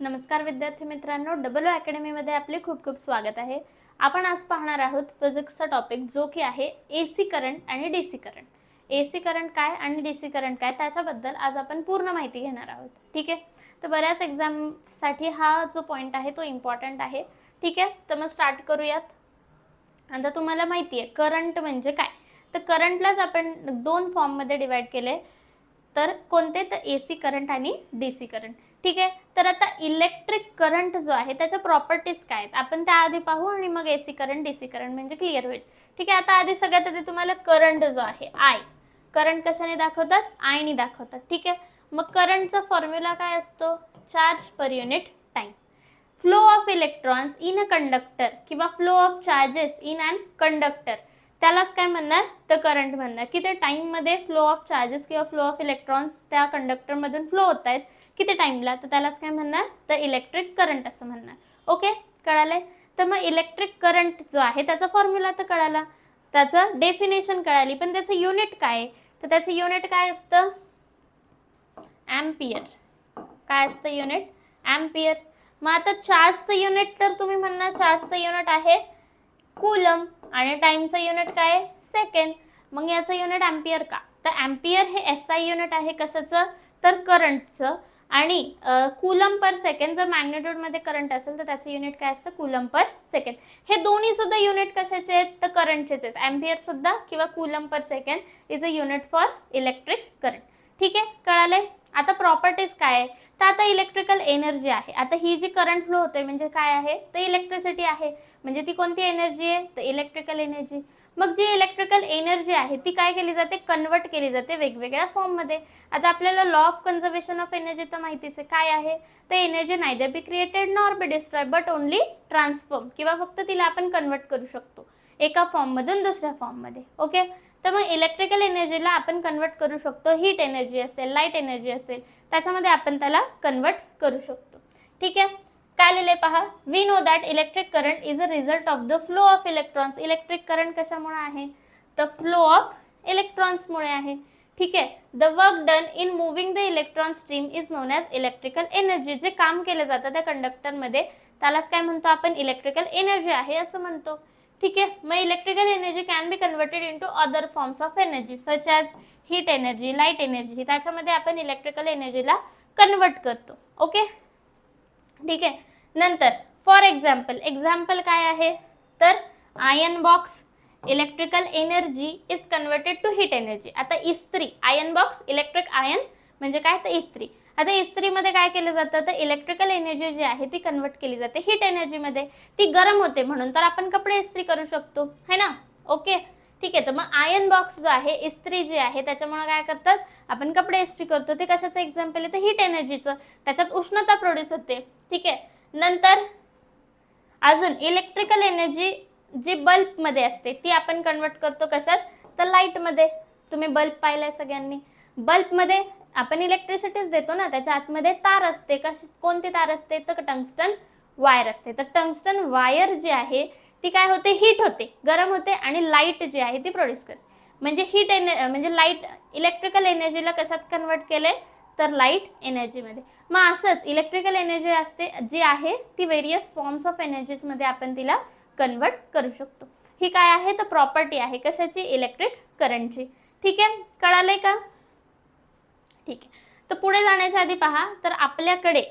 नमस्कार विद्यार्थी मित्रांनो डबल ओ अकॅडमीमध्ये आपले खूप खूप स्वागत आहे. आपण आज पाहणार आहोत फिजिक्सचा टॉपिक जो की आहे ए सी करंट आणि D C current A C current काय आणि डी सी करंट काय त्याच्याबद्दल आज आपण पूर्ण माहिती घेणार आहोत. ठीक आहे? तर बऱ्याच एक्झामसाठी हा जो पॉईंट आहे तो इम्पॉर्टंट आहे. ठीक आहे? तर मग स्टार्ट करूयात. आता तुम्हाला माहिती आहे करंट म्हणजे काय? तर करंटलाच आपण दोन फॉर्ममध्ये डिवाईड केले. तर कोणते? तर ए सी करंट आणि डी सी करंट ठीक आहे? तर आता इलेक्ट्रिक करंट जो आहे त्याच्या प्रॉपर्टीज काय आहेत? आपण त्याआधी पाहू आणि मग A C current D C current म्हणजे क्लिअर होईल. ठीक आहे? आता आधी सगळ्यात आधी तुम्हाला करंट जो आहे आय करंट कशाने दाखवतात? आयने दाखवतात. ठीक आहे? मग करंटचा फॉर्म्युला काय असतो? Charge per unit time flow of electrons in a conductor किंवा flow of charges in and conductor त्यालाच काय म्हणणार? तर करंट म्हणणार. की ते टाईममध्ये फ्लो ऑफ चार्जेस किंवा फ्लो ऑफ इलेक्ट्रॉन्स त्या कंडक्टरमधून फ्लो होत आहेत किती टाईमला तर त्यालाच काय म्हणणार? तर इलेक्ट्रिक करंट असं म्हणणार. ओके कळालंय? तर मग इलेक्ट्रिक करंट जो आहे त्याचा फॉर्म्युला तर कळाला. त्याचं डेफिनेशन कळाली. पण त्याचं युनिट काय? आहे? तर त्याचं युनिट काय असतं? ॲम्पियर काय असतं युनिट ॲम्पियर मग आता चार्जचं युनिट तर तुम्ही म्हणणार चार्जचं युनिट आहे कूलम आणि टाईमचं युनिट काय? आहे सेकंड मग याचं युनिट ॲम्पियर का? तर ॲम्पियर हे एस आय युनिट आहे कशाचं? तर करंटचं आणि कुलम पर सेकंड जर मॅग्नेट्यूडमध्ये करंट असेल तर त्याचं युनिट काय असतं? Coulomb per second. हे दोन्ही सुद्धा युनिट कशाचे आहेत? तर करंटचेच आहेत. अँपियर सुद्धा किंवा coulomb per second is a unit for electric current ठीक आहे? कळालंय? आता प्रॉपर्टीज काय आहे तर आता इलेक्ट्रिकल एनर्जी आहे. आता ही जी करंट फ्लो होते म्हणजे काय आहे? तर इलेक्ट्रिसिटी आहे. म्हणजे ती कोणती एनर्जी आहे? तर इलेक्ट्रिकल एनर्जी मग जी इलेक्ट्रिकल एनर्जी आहे ती काय केली जाते? कन्वर्ट केली जाते वेगवेगळ्या फॉर्ममध्ये आता आपल्याला law of conservation of energy तर माहितीच आहे. काय आहे? तर energy neither be created nor be destroy but only transform किंवा फक्त तिला आपण कन्वर्ट करू शकतो. एका फॉर्ममधून दुसऱ्या फॉर्ममध्ये ओके तर मग इलेक्ट्रिकल एनर्जीला आपण कन्वर्ट करू शकतो. हीट एनर्जी असेल लाइट एनर्जी असेल त्याच्यामध्ये आपण त्याला कन्वर्ट करू शकतो. ठीक आहे? काय लिहिले पहा? We know that electric current is a result of the flow of electrons electric current कशामुळे आहे? तर फ्लो ऑफ इलेक्ट्रॉन्समुळे आहे. ठीक आहे? The work done in moving the electron stream is known as electrical energy जे काम केलं जातं त्या कंडक्टरमध्ये त्यालाच काय म्हणतो आपण? इलेक्ट्रिकल एनर्जी आहे असं म्हणतो. ठीक आहे? मग electrical energy can be converted into other forms of energy such as heat energy light energy त्याच्यामध्ये आपण इलेक्ट्रिकल एनर्जीला कन्वर्ट करतो. ओके ठीक आहे. नंतर फॉर एक्झाम्पल एक्झाम्पल काय आहे? तर iron box electrical energy is converted to heat energy आता इस्त्री आयन बॉक्स इलेक्ट्रिक आयन म्हणजे काय? तर इस्त्री. आता इस्त्रीमध्ये काय केलं जातं? तर इलेक्ट्रिकल एनर्जी जी आहे ती कन्वर्ट केली जाते हीट एनर्जीमध्ये ती गरम होते म्हणून तर आपण कपडे इस्त्री करू शकतो. है ना? ओके ठीक आहे तर मग आयन बॉक्स जो आहे इस्त्री जी आहे त्याच्यामुळे काय करतात आपण कपडे इस्त्री करतो. ते कशाचं एक्झाम्पल आहे? तर हीट एनर्जीचं त्याच्यात उष्णता प्रोड्यूस होते. ठीक आहे. नंतर अजून इलेक्ट्रिकल एनर्जी जी बल्बमध्ये असते ती आपण कन्वर्ट करतो कशात? तर लाईटमध्ये तुम्ही बल्ब पाहिलाय सगळ्यांनी. बल्बमध्ये आपण इलेक्ट्रिसिटीच देतो ना त्याच्या आतमध्ये तार असते. कशी कोणती तार असते? तर टंगस्टन वायर असते. तर टंगस्टन वायर जी आहे ती काय होते? हीट होते. गरम होते आणि लाइट जी आहे ती प्रोड्यूस करते. म्हणजे हीट एन म्हणजे लाइट इलेक्ट्रिकल एनर्जीला कशात कन्वर्ट केले तर लाइट एनर्जीमध्ये मग असंच इलेक्ट्रिकल एनर्जी असते जी आहे ती वेरियस फॉर्म्स ऑफ एनर्जीजमध्ये आपण तिला कन्वर्ट करू शकतो. ही काय आहे? तर प्रॉपर्टी आहे. कशाची? इलेक्ट्रिक करंटची ठीक आहे? कळालंय का? ठीक आहे. तर पुढे जाण्याच्या आधी पहा तर आपल्याकडे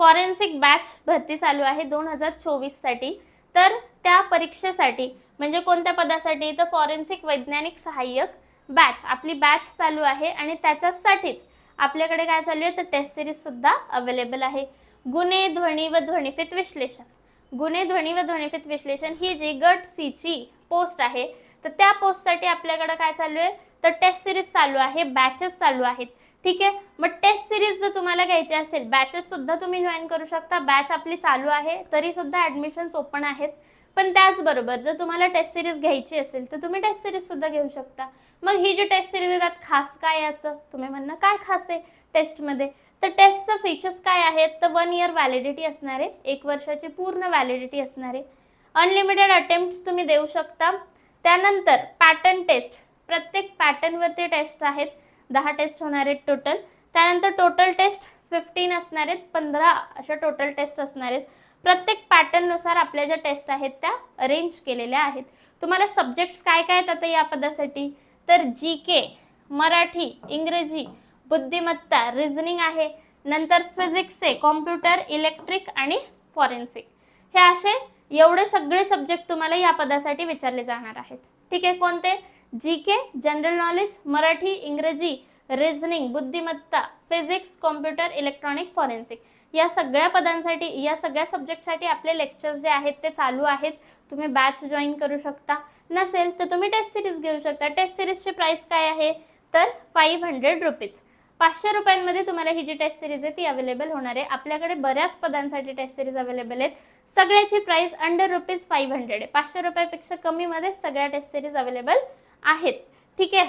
फॉरेन्सिक बॅच भरती चालू आहे दोन हजार चोवीससाठी तर त्या परीक्षेसाठी म्हणजे कोणत्या पदासाठी? तर फॉरेन्सिक वैज्ञानिक सहाय्यक बॅच आपली बॅच चालू आहे आणि त्याच्यासाठीच आपल्याकडे काय चालू आहे? तर टेस्ट सिरीजसुद्धा अवेलेबल आहे. गुन्हे ध्वनी व ध्वनिफित विश्लेषण. गुन्हे ध्वनी व ध्वनिफित विश्लेषण ही जी गट सीची पोस्ट आहे तर त्या पोस्टसाठी आपल्याकडे काय चालू आहे? तर टेस्ट सिरीज चालू आहे बॅचेस चालू आहेत. ठीक आहे? मग टेस्ट सिरीज जर तुम्हाला घ्यायची असेल बॅचेस सुद्धा तुम्ही जॉईन करू शकता. बॅच आपली चालू आहे तरी सुद्धा ॲडमिशन्स ओपन आहेत. पण त्याचबरोबर जर तुम्हाला टेस्ट सिरीज घ्यायची असेल तर तुम्ही टेस्ट सिरीज सुद्धा घेऊ शकता. मग ही जी टेस्ट सिरीज आहे त्यात खास काय असं? तुम्ही म्हणणं काय खास आहे टेस्टमध्ये तर टेस्टचं फीचर्स काय आहेत? तर वन इयर व्हॅलिडिटी असणार आहे एक वर्षाची पूर्ण व्हॅलिडिटी असणारे. अनलिमिटेड अटेम्प्ट्स तुम्ही देऊ शकता. त्यानंतर पॅटर्न टेस्ट प्रत्येक पॅटर्नवरती टेस्ट आहेत. दहा टेस्ट होणार आहेत टोटल त्यानंतर टोटल टेस्ट फिफ्टीन असणार आहेत पंधरा अशा टोटल टेस्ट असणार आहेत. प्रत्येक पॅटर्ननुसार आपल्या ज्या टेस्ट आहेत त्या अरेंज केलेल्या आहेत. तुम्हाला सब्जेक्ट्स काय काय आहेत आता या पदासाठी? तर जी के मराठी इंग्रजी बुद्धिमत्ता रिझनिंग आहे. नंतर फिजिक्स आहे कॉम्प्युटर इलेक्ट्रिक आणि फॉरेन्सिक हे असे एवढे सगळे सब्जेक्ट तुम्हाला या पदासाठी विचारले जाणार आहेत. ठीक आहे कोणते? G K general knowledge Marathi इंग्रजी रिझनिंग बुद्धिमत्ता फिजिक्स कॉम्प्युटर इलेक्ट्रॉनिक फॉरेन्सिक या सगळ्या पदांसाठी या सगळ्या सब्जेक्टसाठी आपले लेक्चर्स जे आहेत ते चालू आहेत. तुम्ही बॅच जॉईन करू शकता. नसेल तर तुम्ही टेस्ट सिरीज घेऊ शकता. टेस्ट सिरीजची प्राईस काय आहे? तर फाईव्ह हंड्रेड रुपीज पाचशे रुपयांमध्ये तुम्हाला ही जी टेस्ट सिरीज आहे ती अवेलेबल होणार आहे. आपल्याकडे बऱ्याच पदांसाठी टेस्ट सिरीज अवेलेबल आहेत. सगळ्याची price under rupees five hundred आहे. पाचशे रुपयापेक्षा कमीमध्ये सगळ्या टेस्ट सिरीज अवेलेबल आहेत. ठीक आहे?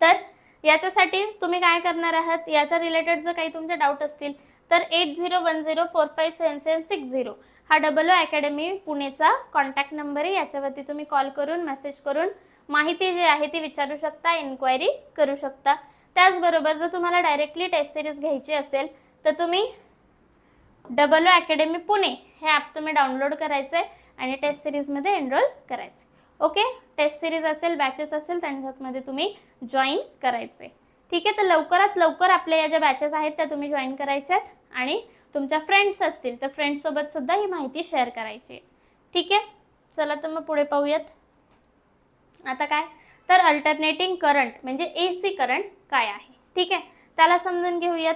तर याच्यासाठी तुम्ही काय करणार आहात? याच्या रिलेटेड जर काही तुमचे डाऊट असतील तर eight zero one zero four five seven seven six zero हा डबल ओ अकॅडमी पुणेचा कॉन्टॅक्ट नंबर आहे. याच्यावरती तुम्ही कॉल करून मेसेज करून माहिती जी आहे ती विचारू शकता इन्क्वायरी करू शकता. त्याचबरोबर जर तुम्हाला डायरेक्टली टेस्ट सिरीज घ्यायची असेल तर तुम्ही डबल ओ अकॅडमी पुणे हे ॲप तुम्ही डाउनलोड करायचं आहे आणि टेस्ट सिरीजमध्ये एनरोल करायचे ओके? टेस्ट सिरीज असेल बॅचेस असेल त्यांच्यामध्ये तुम्ही जॉईन करायचे. ठीक आहे? तर लवकरात लवकर आपल्या या ज्या बॅचेस आहेत त्या तुम्ही जॉईन करायच्यात आणि तुमच्या फ्रेंड्स असतील तर फ्रेंड्ससोबत सुद्धा ही माहिती शेअर करायची. आहे ठीक आहे? चला तर मग पुढे पाहूयात. आता काय? तर अल्टरनेटिंग करंट म्हणजे ए सी करंट काय आहे? ठीक आहे? त्याला समजून घेऊयात.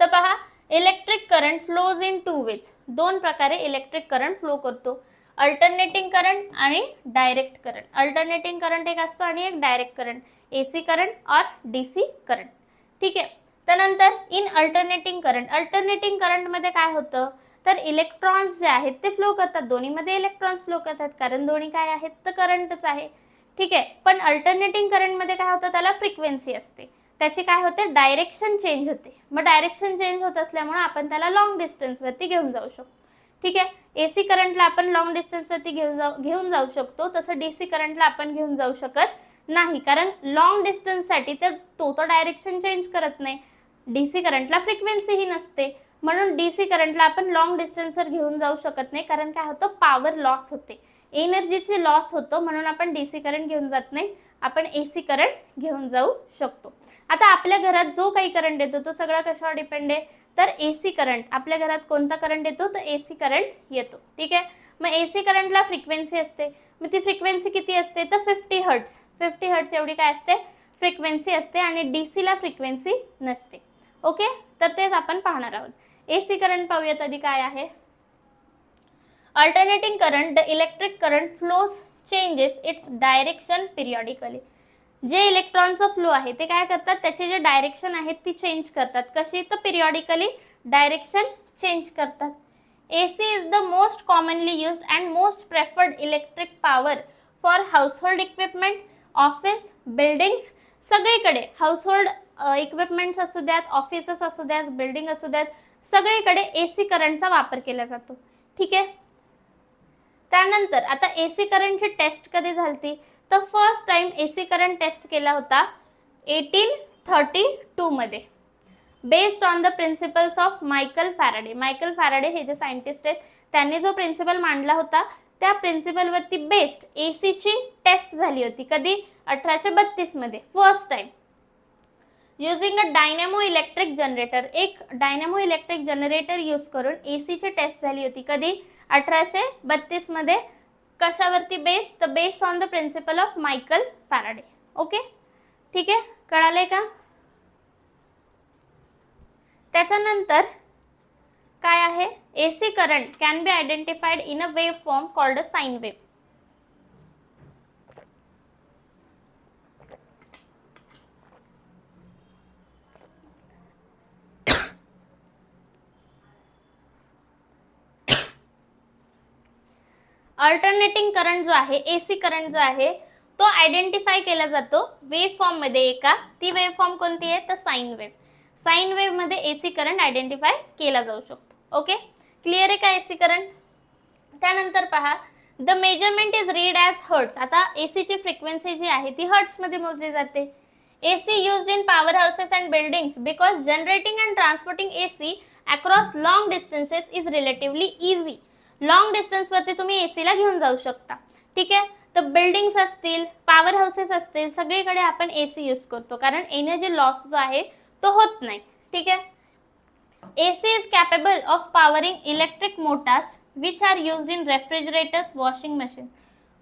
तर पहा electric current flows in two ways दोन प्रकारे इलेक्ट्रिक करंट फ्लो करतो. अल्टरनेटिंग करंट आणि डायरेक्ट करंट अल्टरनेटिंग करंट एक असतो आणि एक direct current A C current और डी सी करंट ठीक आहे? त्यानंतर इन अल्टरनेटिंग करंट अल्टरनेटिंग करंटमध्ये काय होतं? तर इलेक्ट्रॉन्स जे आहेत ते फ्लो करतात. दोन्हीमध्ये इलेक्ट्रॉन्स फ्लो करतात. कारण दोन्ही काय आहेत? तर करंटच आहे. ठीक आहे? पण अल्टरनेटिंग करंटमध्ये काय होतं? त्याला फ्रिक्वेन्सी असते. त्याची काय होते? डायरेक्शन चेंज होते. मग डायरेक्शन चेंज होत असल्यामुळे आपण त्याला लॉंग डिस्टन्सवरती घेऊन जाऊ शकतो. ठीक आहे? ए सी करंटला आपण लॉंग डिस्टन्सवरती घेऊन जाऊ घेऊन जाऊ शकतो. तसं डी सी करंटला आपण घेऊन जाऊ शकत नाही. कारण लॉंग डिस्टन्ससाठी तर तो तर डायरेक्शन चेंज करत नाही. डी सी करंटला फ्रिक्वेन्सीही नसते. म्हणून डी सी करंटला आपण लॉंग डिस्टन्सवर घेऊन जाऊ शकत नाही. कारण काय होतं? पॉवर लॉस होते. एनर्जीचे लॉस होतो. म्हणून आपण डी सी करंट घेऊन जात नाही. आपण ए सी करंट घेऊन जाऊ शकतो. आता आपल्या घरात जो काही करंट येतो तो सगळा कशावर डिपेंड आहे? तर ए सी करंट आपल्या घरात कोणता करंट येतो? तर ए सी करंट येतो. ठीक आहे? मग ए सी करंटला फ्रिक्वेन्सी असते. मग ती फ्रिक्वेन्सी किती असते? तर फिफ्टी हर्ट्स फिफ्टी हर्ट्स एवढी काय असते? फ्रिक्वेन्सी असते आणि डी सीला फ्रिक्वेन्सी नसते. ओके तर तेच आपण पाहणार आहोत. ए सी करंट पाहूयात आधी काय आहे? Alternating current the electric current flows changes its direction periodically जे इलेक्ट्रॉनचं फ्लो आहे ते काय करतात? त्याचे जे डायरेक्शन आहेत ती चेंज करतात. कशी? तर पिरियॉडिकली डायरेक्शन चेंज करतात. A C is the most commonly used and most preferred electric power for household equipment office buildings सगळीकडे. हाऊसहोल्ड इक्विपमेंट्स असू द्यात ऑफिसेस असू द्यात बिल्डिंग असू द्यात सगळीकडे ए सी करंटचा वापर केला जातो. ठीक आहे? त्यानंतर आता ए सी करंटची टेस्ट कधी झाली तर first time A C current test केला होता एटीन थर्टी टूमध्ये based on the principles of Michael Faraday Michael Faraday हे जे सायंटिस्ट आहेत त्यांनी जो प्रिन्सिपल मांडला होता त्या प्रिन्सिपलवरती बेस्ड ए सीची टेस्ट झाली होती. कधी? अठराशे बत्तीसमध्ये first time using a dynamo electric generator एक डायनॅमो इलेक्ट्रिक जनरेटर यूज करून ए सीची टेस्ट झाली होती. कधी? अठराशे बत्तीसमध्ये कशावरती बेस तर base on the principle of Michael Faraday okay ठीक आहे? कळाले का? त्याच्यानंतर काय आहे? A C current can be identified in a wave form called a sine wave alternating current जो आहे ए सी करंट जो आहे तो आयडेंटिफाय केला जातो वेव फॉर्ममध्ये एका. ती वेव फॉर्म कोणती आहे? तर साईन वेव्ह साईन वेवमध्ये ए सी करंट आयडेंटिफाय केला जाऊ शकतो. ओके क्लिअर आहे का ए सी करंट त्यानंतर पहा the measurement is read as hertz आता ए सीची फ्रिक्वेन्सी जी आहे ती हर्ट्समध्ये मोजली जाते. A C use in power houses and buildings because generating and transporting A C across long distances is relatively easy long डिस्टन्सवरती तुम्ही एसीला घेऊन जाऊ शकता. ठीक आहे? तर बिल्डिंग्स असतील पॉवर हाऊसेस असतील सगळीकडे आपण ए सी यूज करतो. कारण एनर्जी लॉस जो आहे तो होत नाही. ठीक आहे? A C is capable of powering electric motors which are use in refrigerators washing machine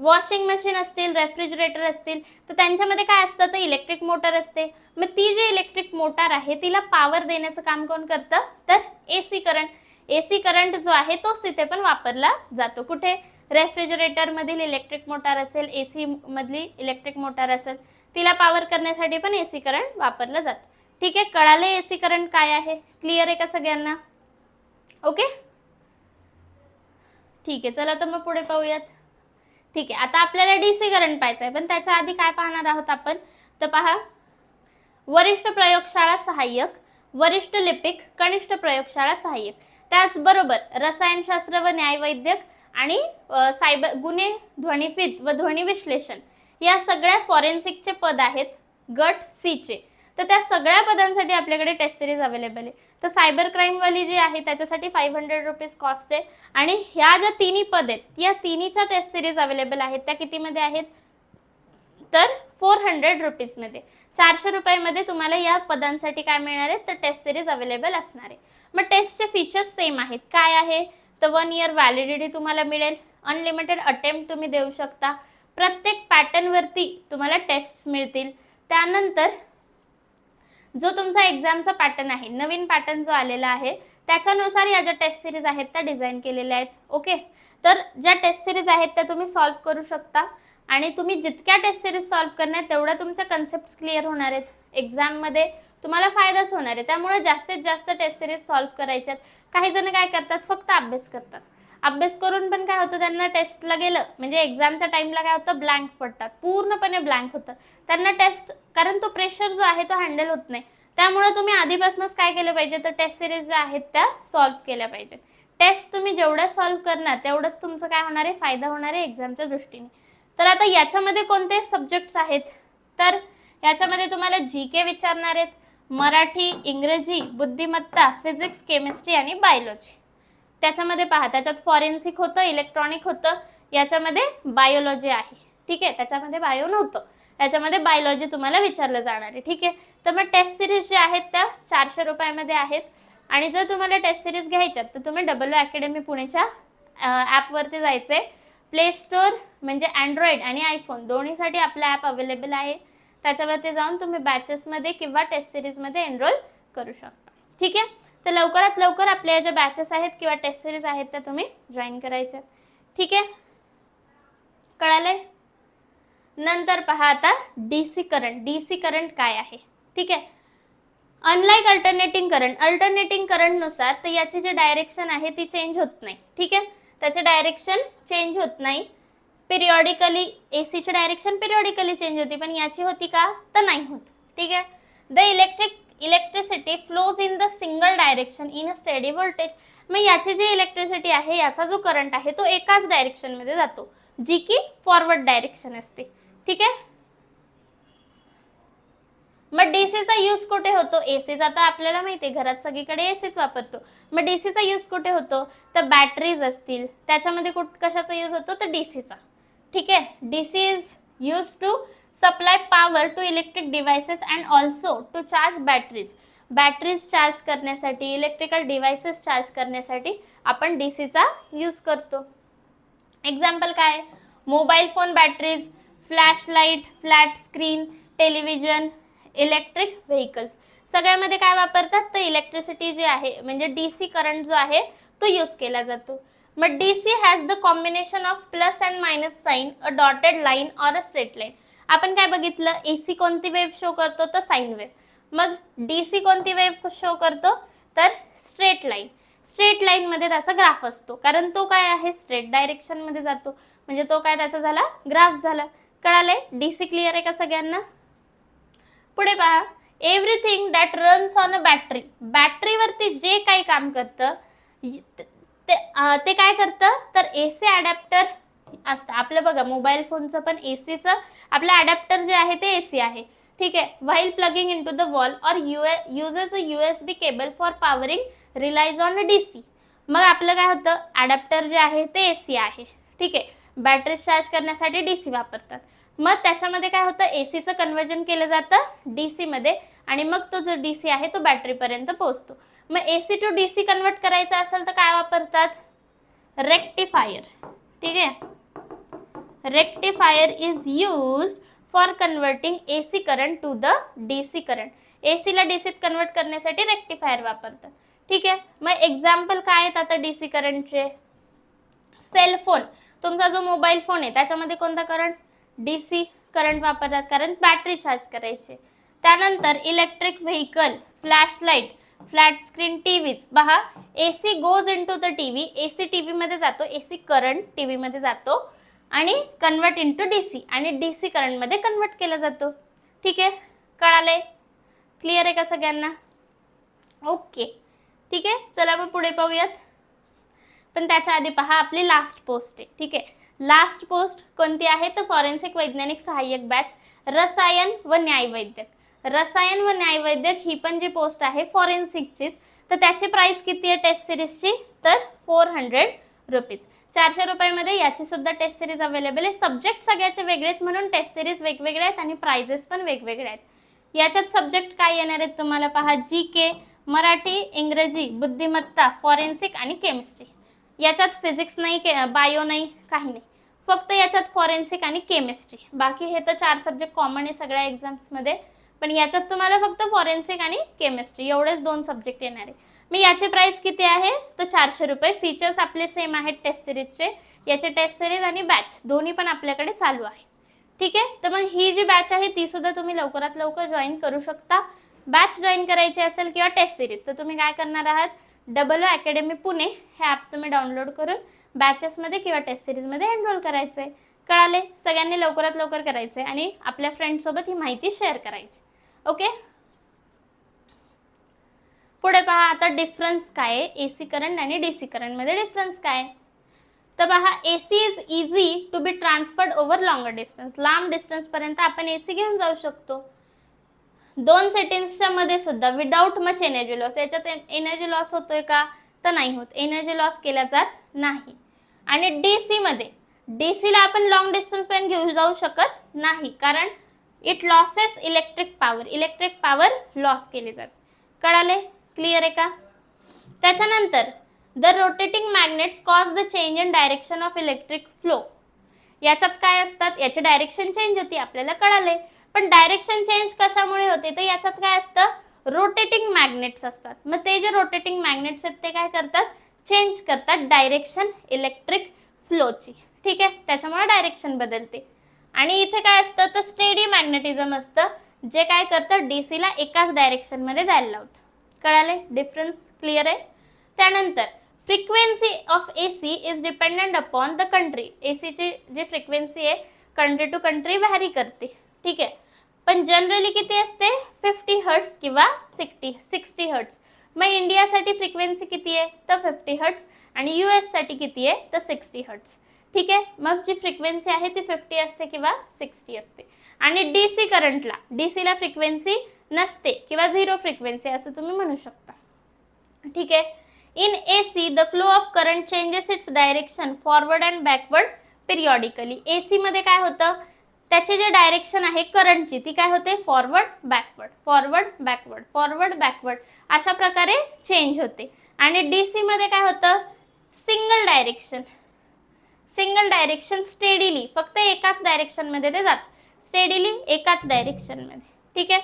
washing machine असतील रेफ्रिजरेटर असतील तर त्यांच्यामध्ये काय असतं? तर इलेक्ट्रिक मोटर असते. मग ती जी इलेक्ट्रिक मोटार आहे तिला पॉवर देण्याचं काम कोण करतं? तर A C current. AC current जो आहे तोच तिथे पण वापरला जातो. कुठे? रेफ्रिजरेटर मधील इलेक्ट्रिक मोटार असेल एसी मधली इलेक्ट्रिक मोटार असेल तिला पॉवर करण्यासाठी पण ए सी करंट वापरलं जातं. ठीक आहे कळाले ए सी करंट काय आहे? क्लिअर आहे का सगळ्यांना? ओके ठीक आहे चला तर मग पुढे पाहूयात. ठीक आहे आता आपल्याला डी सी करंट पाहायचं आहे. पण त्याच्या आधी काय पाहणार आहोत आपण? तर पहा वरिष्ठ प्रयोगशाळा सहाय्यक वरिष्ठ लिपिक कनिष्ठ प्रयोगशाळा सहाय्यक. त्याचबरोबर रसायनशास्त्र व न्यायवैद्यक आणि सायबर गुन्हे ध्वनिफित व ध्वनी विश्लेषण या सगळ्या फॉरेन्सिकचे पद आहेत गट सीचे तर त्या सगळ्या पदांसाठी आपल्याकडे टेस्ट सिरीज अवेलेबल आहे. तर सायबर क्राईमवाली जी आहे त्याच्यासाठी फाईव्ह हंड्रेड रुपीज कॉस्ट आहे. आणि ह्या ज्या तिन्ही पद आहेत या तिन्हीच्या टेस्ट सिरीज अवेलेबल आहेत. त्या कितीमध्ये आहेत? तर फोर हंड्रेड रुपीजमध्ये चारशे रुपयामध्ये तुम्हाला या पदांसाठी काय मिळणार आहे? तर टेस्ट सिरीज अवेलेबल असणार आहे. मग टेस्टचे फीचर्स सेम आहेत. काय आहे? तर वन इयर व्हॅलिडिटी तुम्हाला मिळेल. अनलिमिटेड अटेम्प्ट तुम्ही देऊ शकता. प्रत्येक पॅटर्नवरती तुम्हाला टेस्ट मिळतील. त्यानंतर जो तुमचा एक्झामचा पॅटर्न आहे नवीन पॅटर्न जो आलेला आहे त्याच्यानुसार या ज्या टेस्ट सिरीज आहेत त्या डिझाईन केलेल्या आहेत. ओके तर ज्या टेस्ट सिरीज आहेत त्या तुम्ही सॉल्व्ह करू शकता. आणि तुम्ही जितक्या टेस्ट सिरीज सॉल्व्ह करणार तेवढ्या तुमच्या कन्सेप्ट क्लिअर होणार आहेत. एक्झाममध्ये तुम्हाला फायदाच होणार आहे. त्यामुळे जास्तीत जास्त टेस्ट सिरीज सॉल्व्ह करायच्यात. काही जण काय करतात फक्त अभ्यास करतात. अभ्यास करून पण काय होतं त्यांना टेस्टला गेलं म्हणजे एक्झामच्या टाइमला काय होतं ब्लँक पडतात. पूर्णपणे ब्लँक होतं. त्यांना टेस्ट कारण तो प्रेशर जो आहे तो हँडल होत नाही. त्यामुळे तुम्ही आधीपासूनच काय केलं पाहिजे तर टेस्ट सिरीज ज्या आहेत त्या सॉल्व्ह केल्या पाहिजेत. टेस्ट तुम्ही जेवढ्या सॉल्व्ह करणार तेवढंच तुमचं काय होणार आहे फायदा होणार आहे एक्झामच्या दृष्टीने. तर आता याच्यामध्ये कोणते सब्जेक्ट्स आहेत? तर याच्यामध्ये तुम्हाला जी के विचारणार आहेत. मराठी इंग्रजी बुद्धिमत्ता फिजिक्स केमिस्ट्री आणि बायोलॉजी. त्याच्यामध्ये पहा त्याच्यात फॉरेन्सिक होतं इलेक्ट्रॉनिक होतं याच्यामध्ये बायोलॉजी आहे. ठीक आहे? त्याच्यामध्ये बायो नव्हतं. याच्यामध्ये बायोलॉजी तुम्हाला विचारलं जाणार आहे. ठीक आहे? तर मग टेस्ट सिरीज ज्या आहेत त्या चारशे रुपयामध्ये आहेत. आणि जर तुम्हाला टेस्ट सिरीज घ्यायच्यात तर तुम्ही डब्ल्यू अकॅडमी पुणेच्या ॲपवरती जायचं आहे प्ले स्टोअर म्हणजे अँड्रॉइड आणि आयफोन दोन्हीसाठी आपलं ॲप अवेलेबल आहे. त्याच्यावरती जाऊन तुम्ही बॅचेसमध्ये किंवा टेस्ट सिरीजमध्ये एनरोल करू शकता. ठीक आहे? तर लवकरात लवकर आपल्या ज्या बॅचेस आहेत किंवा टेस्ट सिरीज आहेत त्या तुम्ही जॉईन करायच्या. ठीक आहे? कळालंय? नंतर पहा आता D C current D C current काय आहे? ठीक आहे? अनलाईक अल्टरनेटिंग करंट अल्टरनेटिंग करंटनुसार तर याची जी डायरेक्शन आहे ती चेंज होत नाही. ठीक आहे? त्याचे डायरेक्शन चेंज होत नाही. पिरियॉडिकली ए सीची डायरेक्शन पिरियॉडिकली चेंज होती पण याची होती का? तर नाही होत. ठीक आहे? The electric electricity flows in the single direction in a steady voltage मग याची जी इलेक्ट्रिसिटी आहे याचा जो करंट आहे तो एकाच डायरेक्शनमध्ये जातो. जी की फॉरवर्ड डायरेक्शन असते. ठीक आहे? मग डीसीचा यूज कुठे होतो? एसीचा तर आपल्याला माहिती आहे घरात सगळीकडे एसीच वापरतो. मग डीसीचा यूज कुठे होतो? तर बॅटरीज असतील. त्याच्यामध्ये कुठ कशाचा यूज होतो? तर डीसीचा ठीक आहे? DC is use to supply power to electric devices and also to charge batteries batteries charge करण्यासाठी इलेक्ट्रिकल डिव्हायसेस चार्ज करण्यासाठी आपण डी सीचा यूज करतो. एक्झाम्पल काय? Mobile phone batteries flash light flat screen television electric vehicles सगळ्यामध्ये काय वापरतात? तर इलेक्ट्रिसिटी जी आहे म्हणजे डी सी करंट जो आहे तो यूज केला जातो. मग D C has the combination of plus and minus sign a dotted or or a straight आपण काय बघितलं? ए सी कोणती वेव्ह शो करतो? तर साईन वेव्ह मग डी सी कोणती वेव्ह शो करतो? तर स्ट्रेट लाईन स्ट्रेट लाईनमध्ये त्याचा ग्राफ असतो. कारण तो काय आहे? स्ट्रेट डायरेक्शनमध्ये जातो. म्हणजे तो काय त्याचा झाला? ग्राफ झाला. कळालंय? डी सी क्लिअर आहे का सगळ्यांना? पुढे पहा. Everything that runs on a battery बॅटरीवरती जे काही काम करतं ते ते काय करतं? तर ए सी अडॅप्टर असतं. आपलं बघा मोबाईल फोनचं पण ए सीचं आपलं अडॅप्टर जे आहे ते ए सी आहे. ठीक आहे? While plugging into the wall or uses a U S B cable for powering relies on D C मग आपलं काय होतं? ॲडॅप्टर जे आहे ते ए सी आहे. ठीक आहे? बॅटरी चार्ज करण्यासाठी डी सी वापरतात. मग त्याच्यामध्ये काय होतं? ए सीचं कन्वर्जन केलं जातं डी सीमध्ये आणि मग तो जो डी सी आहे तो बॅटरीपर्यंत पोहोचतो. मग A C to D C convert करायचं असेल तर काय वापरतात? रेक्टिफायर ठीक आहे? Rectifier is use for converting A C current to the D C current A सीला डी सीत कन्वर्ट करण्यासाठी रेक्टिफायर वापरतात. ठीक आहे? मग एक्झाम्पल काय आहेत आता डी सी करंटचे सेल फोन तुमचा जो मोबाईल फोन आहे त्याच्यामध्ये कोणता करंट डी सी करंट वापरतात. कारण बॅटरी चार्ज करायची. त्यानंतर electric vehicle flash light flat screen T Vs पहा A C goes into the T V A C T व्हीमध्ये जातो ए सी करंट टी व्हीमध्ये जातो आणि convert into D C आणि डी सी करंटमध्ये कन्वर्ट केला जातो. ठीक आहे? कळाले क्लिअर आहे का सगळ्यांना? ओके ठीक आहे? चला मग पुढे पाहूयात. पण त्याच्या आधी पहा आपली लास्ट पोस्ट आहे. ठीक आहे? लास्ट पोस्ट कोणती आहे? तर फॉरेन्सिक वैज्ञानिक सहाय्यक बॅच रसायन व न्यायवैद्यक. रसायन व न्यायवैद्यक ही पण जी पोस्ट आहे फॉरेन्सिकचीच तर त्याची प्राइस किती आहे टेस्ट सिरीजची तर फोर हंड्रेड रुपीज चारशे रुपयामध्ये याची सुद्धा टेस्ट सिरीज अवेलेबल आहे. सब्जेक्ट सगळ्याचे वेगळे आहेत म्हणून टेस्ट सिरीज वेगवेगळ्या आहेत आणि प्राइजेस पण वेगवेगळे आहेत. याच्यात सब्जेक्ट काय येणार आहेत तुम्हाला पहा? जी के मराठी इंग्रजी बुद्धिमत्ता फॉरेन्सिक आणि केमिस्ट्री याच्यात फिजिक्स नाही के बायो नाही काही नाही. फक्त याच्यात फॉरेन्सिक आणि केमिस्ट्री बाकी हे तर चार सब्जेक्ट कॉमन आहे सगळ्या एक्झाम्समध्ये पण याच्यात तुम्हाला फक्त फॉरेन्सिक आणि केमिस्ट्री एवढेच दोन सब्जेक्ट येणार आहे. मी याची प्राइस किती आहे? तर चारशे रुपये. फीचर्स आपले सेम आहेत टेस्ट सिरीजचे याचे टेस्ट सिरीज आणि बॅच दोन्ही पण आपल्याकडे चालू आहे. ठीक आहे? तर मग ही जी बॅच आहे ती सुद्धा तुम्ही लवकरात लवकर जॉईन करू शकता. बॅच जॉईन करायची असेल किंवा टेस्ट सिरीज तर तुम्ही काय करणार आहात? डबल अकॅडमी पुणे हे ॲप तुम्ही डाउनलोड करून बॅचेसमध्ये किंवा टेस्ट सिरीजमध्ये एनरोल करायचं आहे कळाले? सगळ्यांनी लवकरात लवकर करायचं आहे आणि आपल्या फ्रेंडसोबत ही माहिती शेअर करायची. ओके? पुढे पहा आता डिफरन्स काय आहे? ए सी करंट आणि डी सी करंटमध्ये डिफरन्स काय तर पहा A C is easy to be transferred over longer distance लांब डिस्टन्सपर्यंत आपण ए सी घेऊन जाऊ शकतो. दोन सेटिंग्सच्या मध्ये सुद्धा विदाऊट मच एनर्जी लॉस याच्यात एनर्जी लॉस होतोय का? तर नाही होत. एनर्जी लॉस केला जात नाही. आणि डी सीमध्ये डी सीला आपण लॉंग डिस्टन्सपर्यंत घेऊन जाऊ शकत नाही. कारण it losses electric power electric power loss केले जाते. कळाले? क्लिअर आहे का? त्याच्यानंतर the rotating magnets cause the change in direction of electric flow याच्यात काय असतात? याचे डायरेक्शन चेंज होती आपल्याला कळाले. पण डायरेक्शन चेंज कशामुळे होते? तर याच्यात काय असतं? रोटेटिंग मॅग्नेट्स असतात. मग ते जे रोटेटिंग मॅग्नेट्स आहेत ते काय करतात? चेंज करतात डायरेक्शन इलेक्ट्रिक फ्लोची ठीक आहे? त्याच्यामुळे डायरेक्शन बदलते. आणि इथे काय असतं तर स्टेडी मॅग्नेटिझम असतं जे काय करतं डी सीला एकाच डायरेक्शनमध्ये जायला लावतं. कळाले डिफरन्स क्लिअर आहे? त्यानंतर frequency of A C is dependent upon the country A सीची जी फ्रिक्वेन्सी आहे कंट्री टू कंट्री व्हॅरी करते. ठीक आहे? पण जनरली किती असते? फिफ्टी हर्ट्स किंवा सिक्स्टी सिक्स्टी हर्ट्स मग इंडियासाठी फ्रिक्वेन्सी किती आहे? तर फिफ्टी हर्ट्स आणि यू एससाठी किती आहे? तर सिक्स्टी हर्ट्स ठीक आहे? मग जी फ्रिक्वेन्सी आहे ती फिफ्टी असते किंवा सिक्स्टी असते. आणि डी सी करंटला डी सीला फ्रिक्वेन्सी नसते किंवा झिरो फ्रिक्वेन्सी असं तुम्ही म्हणू शकता. ठीक आहे? In A C the flow of current changes its direction forward and backward periodically A सीमध्ये काय होतं? त्याचे जे डायरेक्शन आहे करंटची ती काय होते? Forward backward forward backward forward backward अशा प्रकारे चेंज होते. आणि डी सीमध्ये काय होतं? Single direction single direction steadily फक्त एकाच डायरेक्शनमध्ये ते जात. स्टेडीली एकाच डायरेक्शनमध्ये ठीक आहे?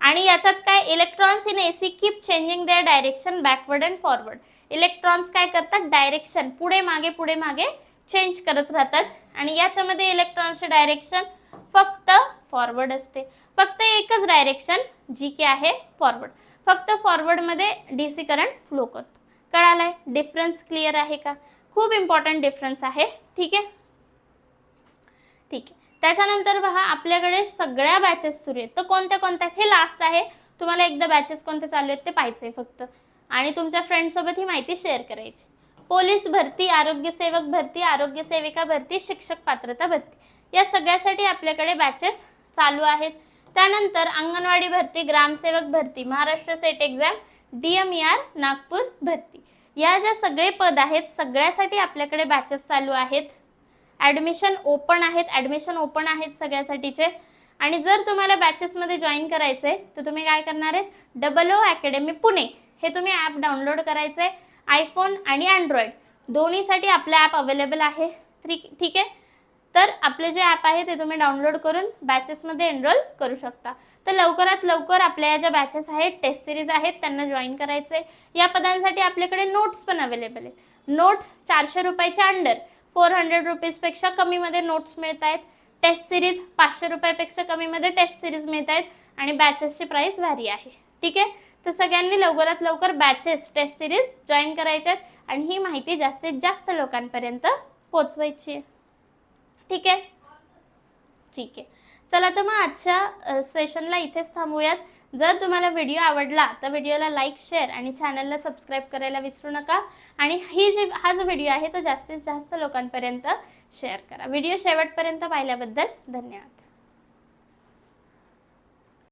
आणि याच्यात काय? Electrons in A C keep changing their direction backward and forward. Electrons काय करतात? डायरेक्शन पुढे मागे पुढे मागे चेंज करत राहतात. आणि याच्यामध्ये इलेक्ट्रॉन्सचे डायरेक्शन फक्त फॉरवर्ड असते. फक्त एकच डायरेक्शन जी के आहे फॉरवर्ड. फक्त फॉरवर्डमध्ये डी सी करंट फ्लो करतो. कळालाय? डिफरन्स क्लिअर आहे का? खूप इम्पॉर्टंट डिफरन्स आहे. ठीक आहे? ठीक आहे. त्याच्यानंतर पहा आपल्याकडे सगळ्या बॅचेस सुरू आहेत. तर कोणत्या कोणत्या हे लास्ट आहे. तुम्हाला एकदा बॅचेस कोणते चालू आहेत ते पाहायचे फक्त. आणि तुमच्या फ्रेंडसोबत ही माहिती शेअर करायची. पोलीस भरती आरोग्यसेवक भरती आरोग्य सेविका भरती शिक्षक पात्रता भरती. या सगळ्यासाठी आपल्याकडे बॅचेस चालू आहेत. त्यानंतर अंगणवाडी भरती ग्रामसेवक भरती Maharashtra SET exam D M E R Nagpur भरती. या ज्या सगळे पद आहेत सगळ्यासाठी आपल्याकडे बॅचेस चालू आहेत. ॲडमिशन ओपन आहेत ॲडमिशन ओपन आहेत सगळ्यासाठीचे. आणि जर तुम्हाला बॅचेसमध्ये जॉईन करायचं आहे तर तुम्ही काय करणार आहेत? डबल ओ अकॅडमी पुणे हे तुम्ही ॲप डाउनलोड करायचं आहे आयफोन आणि अँड्रॉइड दोन्हीसाठी आपलं ॲप अवेलेबल आहे. थ्री ठीक आहे? तर आपले जे ॲप आहे ते तुम्ही डाउनलोड करून बॅचेसमध्ये एनरोल करू शकता. तर लवकरात लवकर आपल्या या ज्या बॅचेस आहेत टेस्ट सिरीज आहेत त्यांना जॉईन करायचे या पदांसाठी आपल्याकडे नोट्स पण अवेलेबल आहेत. नोट्स चारशे रुपयाच्या अंडर फोर हंड्रेड रुपीजपेक्षा कमीमध्ये नोट्स मिळत आहेत टेस्ट सिरीज पाचशे रुपयापेक्षा कमीमध्ये टेस्ट सिरीज मिळत आहेत आणि बॅचेसची प्राईस व्हॅरी आहे. ठीक आहे? तर सगळ्यांनी लवकरात लवकर बॅचेस टेस्ट सिरीज जॉईन करायच्या आहेत आणि ही माहिती जास्तीत जास्त लोकांपर्यंत पोचवायची आहे. ठीक आहे? ठीक आहे. चला तर मग आजच्या सेशनला इथेच थांबूयात. जर तुम्हाला व्हिडिओ आवडला तर व्हिडिओला लाईक शेअर आणि चॅनलला सबस्क्राईब करायला विसरू नका. आणि ही जी हा जो व्हिडिओ आहे तो जास्तीत जास्त लोकांपर्यंत शेअर करा. व्हिडिओ शेवटपर्यंत पाहिल्याबद्दल धन्यवाद.